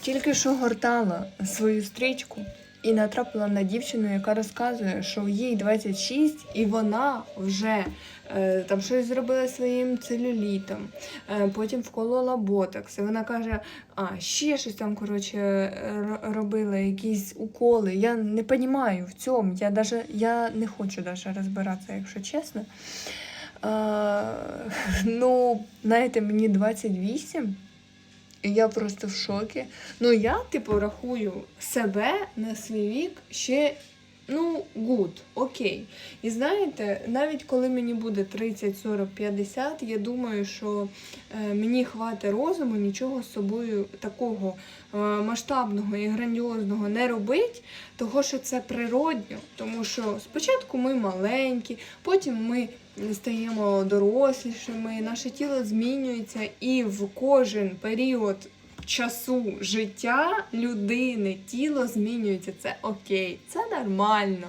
Тільки що гортала свою стрічку і натрапила на дівчину, яка розказує, що їй 26, і вона вже е, там щось зробила своїм целюлітом, е, потім вколола ботокс. І вона каже, а ще щось там коротше робила, якісь уколи. Я не розумію в цьому. Я даже я не хочу даже розбиратися, якщо чесно. А, ну, знаєте, мені 28. І я просто в шокі. Ну, я, типу, рахую себе на свій вік ще, ну, гуд, окей. І знаєте, навіть коли мені буде 30, 40, 50, я думаю, що е, мені хватить розуму нічого з собою такого е, масштабного і грандіозного не робить, того що це природньо. Тому що спочатку ми маленькі, потім ми стаємо дорослішими, наше тіло змінюється, і в кожен період часу життя людини тіло змінюється. Це окей, це нормально.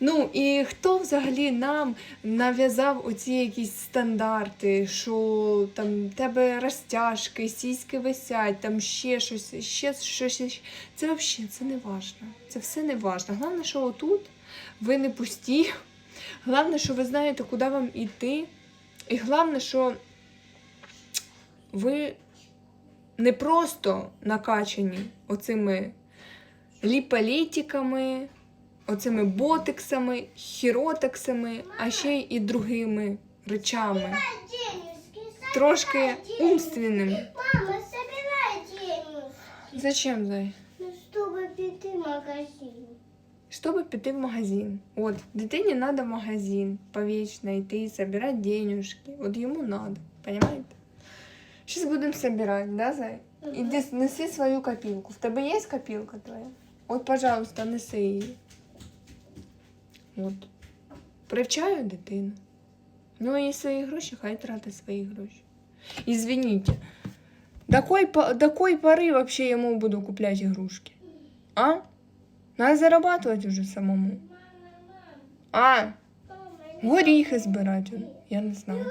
Ну і хто взагалі нам нав'язав оці якісь стандарти, що там тебе розтяжки, сіськи висять, там ще щось, ще щось. Це взагалі це не важно. Це все не важно. Головне, що отут ви не пусті. Головне, що ви знаєте, куди вам іти. І головне, що ви не просто накачані оцими ліполітиками, оцими ботексами, хіротексами, а ще й і другими речами. Трошки умственними. Мама, собирай денежки. Зачем, зай? Ну, чтобы пойти в магазин. Чтобы піти в магазин. От, дитині треба в магазин повічно йти, збирати денежки. От йому треба, понимаете? Сейчас будемо собирать, да, Зай? Іди неси свою копілку. В тебе є копілка твоя? От, пожалуйста, неси її. От. Привчаю дитину. Ну і свої гроші, хай тратить свої гроші. Извините, до кой, до кой поры вообще я ему буду куплять игрушки? А? Надо зарабатывать уже самому. А, горіхи збирати, я не знаю.